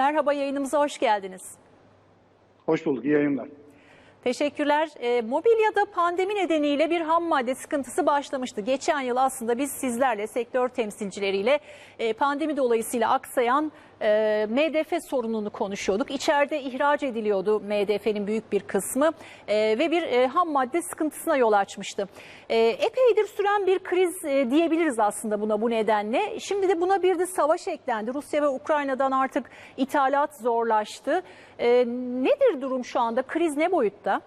Merhaba yayınımıza hoş geldiniz. Hoş bulduk, iyi yayınlar. Teşekkürler. E, mobilyada pandemi nedeniyle bir ham madde sıkıntısı başlamıştı. Geçen yıl aslında biz sizlerle, sektör temsilcileriyle e, pandemi dolayısıyla aksayan e, MDF sorununu konuşuyorduk. İçeride ihraç ediliyordu MDF'nin büyük bir kısmı e, ve bir e, ham madde sıkıntısına yol açmıştı. E, epeydir süren bir kriz e, diyebiliriz aslında buna bu nedenle. Şimdi de buna bir de savaş eklendi. Rusya ve Ukrayna'dan artık ithalat zorlaştı. E, nedir durum şu anda? Kriz ne boyutta?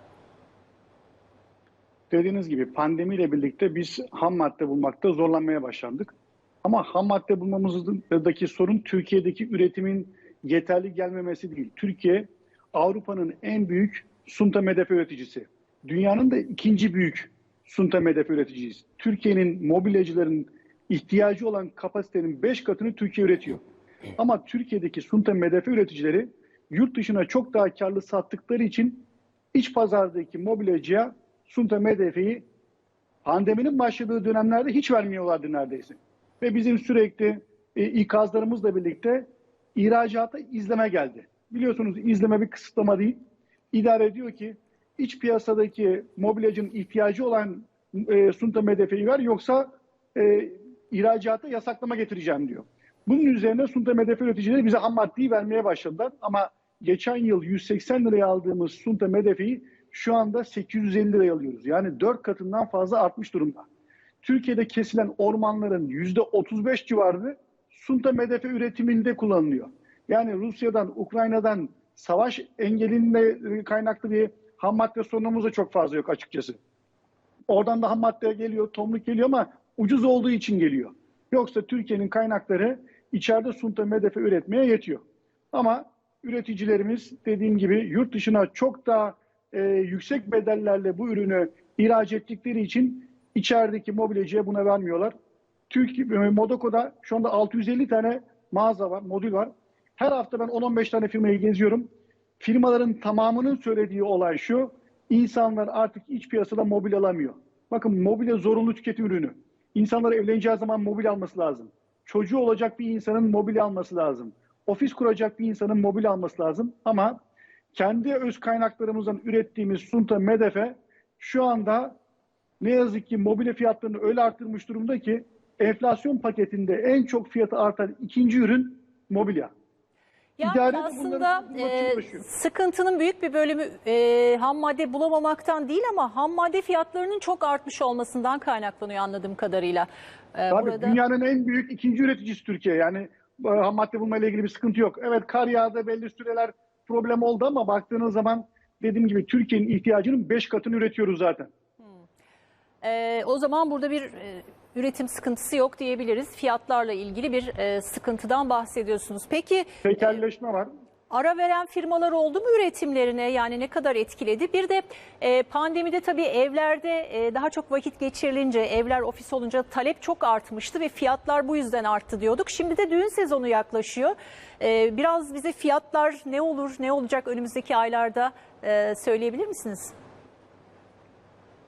Dediğiniz gibi pandemiyle birlikte biz ham madde bulmakta zorlanmaya başlandık. Ama ham madde bulmamızdaki sorun Türkiye'deki üretimin yeterli gelmemesi değil. Türkiye Avrupa'nın en büyük sunta MDF üreticisi. Dünyanın da ikinci büyük sunta MDF üreticisiyiz. Türkiye'nin mobilyacıların ihtiyacı olan kapasitenin 5 katını Türkiye üretiyor. Ama Türkiye'deki sunta MDF üreticileri yurt dışına çok daha karlı sattıkları için iç pazardaki mobilyacıya sunta MDF'yi pandeminin başladığı dönemlerde hiç vermiyorlardı neredeyse. Ve bizim sürekli e, ikazlarımızla birlikte ihracata izleme geldi. Biliyorsunuz izleme bir kısıtlama değil. İdare ediyor ki iç piyasadaki mobilyacının ihtiyacı olan e, sunta MDF'yi ver yoksa e, ihracata yasaklama getireceğim diyor. Bunun üzerine sunta MDF üreticileri bize ham maddeyi vermeye başladılar. Ama geçen yıl 180 liraya aldığımız sunta MDF'yi şu anda 850 liraya alıyoruz. Yani 4 katından fazla artmış durumda. Türkiye'de kesilen ormanların %35 civarı sunta MDF üretiminde kullanılıyor. Yani Rusya'dan, Ukrayna'dan savaş engelinde kaynaklı bir ham madde sorunumuz da çok fazla yok açıkçası. Oradan da ham madde geliyor, tomruk geliyor ama ucuz olduğu için geliyor. Yoksa Türkiye'nin kaynakları içeride sunta MDF üretmeye yetiyor. Ama üreticilerimiz dediğim gibi yurt dışına çok daha e, yüksek bedellerle bu ürünü ihraç ettikleri için içerideki mobilyacıya buna vermiyorlar. Türkiye Modoko'da şu anda 650 tane mağaza var, modül var. Her hafta ben 10-15 tane firmayı geziyorum. Firmaların tamamının söylediği olay şu. İnsanlar artık iç piyasada mobil alamıyor. Bakın mobilya zorunlu tüketim ürünü. İnsanlar evleneceği zaman mobil alması lazım. Çocuğu olacak bir insanın mobil alması lazım. Ofis kuracak bir insanın mobil alması lazım. Ama kendi öz kaynaklarımızdan ürettiğimiz Sunta Medefe şu anda ne yazık ki mobilya fiyatlarını öyle arttırmış durumda ki enflasyon paketinde en çok fiyatı artan ikinci ürün mobilya. Yani İdare aslında e, sıkıntının büyük bir bölümü e, ham madde bulamamaktan değil ama ham madde fiyatlarının çok artmış olmasından kaynaklanıyor anladığım kadarıyla. E, Tabii dünyanın en büyük ikinci üreticisi Türkiye. Yani e, ham madde bulmayla ilgili bir sıkıntı yok. Evet kar yağdı belli süreler problem oldu ama baktığınız zaman dediğim gibi Türkiye'nin ihtiyacının 5 katını üretiyoruz zaten. E, o zaman burada bir e, üretim sıkıntısı yok diyebiliriz. Fiyatlarla ilgili bir e, sıkıntıdan bahsediyorsunuz. Peki Tekelleşme var. ara veren firmalar oldu mu üretimlerine yani ne kadar etkiledi? Bir de e, pandemide tabii evlerde e, daha çok vakit geçirilince evler ofis olunca talep çok artmıştı ve fiyatlar bu yüzden arttı diyorduk. Şimdi de düğün sezonu yaklaşıyor. E, biraz bize fiyatlar ne olur ne olacak önümüzdeki aylarda e, söyleyebilir misiniz?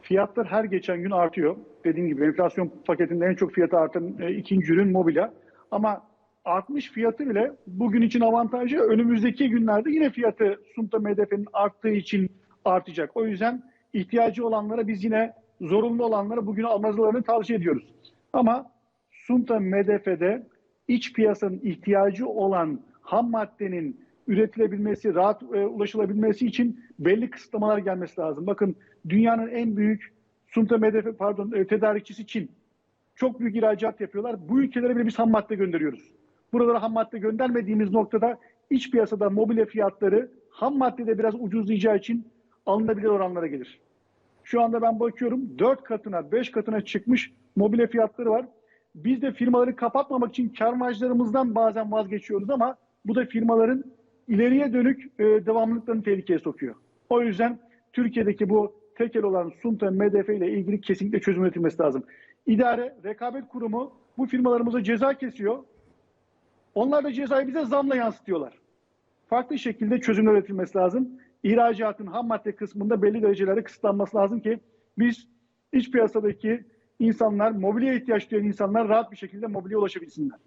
Fiyatlar her geçen gün artıyor. Dediğim gibi enflasyon paketinde en çok fiyatı artan e, ikinci ürün mobilya. Ama artmış fiyatı bile bugün için avantajı önümüzdeki günlerde yine fiyatı Sunta MDF'nin arttığı için artacak. O yüzden ihtiyacı olanlara biz yine zorunlu olanlara bugün almalarını tavsiye ediyoruz. Ama Sunta MDF'de iç piyasanın ihtiyacı olan ham maddenin üretilebilmesi, rahat e, ulaşılabilmesi için belli kısıtlamalar gelmesi lazım. Bakın dünyanın en büyük Sunta MDF pardon e, tedarikçisi Çin. Çok büyük ihracat yapıyorlar. Bu ülkelere bile biz ham madde gönderiyoruz. Buralara ham madde göndermediğimiz noktada iç piyasada mobilya fiyatları ham maddede biraz ucuzlayacağı için alınabilir oranlara gelir. Şu anda ben bakıyorum 4 katına 5 katına çıkmış mobilya fiyatları var. Biz de firmaları kapatmamak için kar bazen vazgeçiyoruz ama bu da firmaların ileriye dönük e, devamlılıklarını tehlikeye sokuyor. O yüzden Türkiye'deki bu tekel olan Sunta MDF ile ilgili kesinlikle çözüm üretilmesi lazım. İdare, rekabet kurumu bu firmalarımıza ceza kesiyor. Onlar da cezayı bize zamla yansıtıyorlar. Farklı şekilde çözümler üretilmesi lazım. İhracatın ham madde kısmında belli derecelerde kısıtlanması lazım ki biz iç piyasadaki insanlar, mobilya ihtiyaç duyan insanlar rahat bir şekilde mobilya ulaşabilsinler.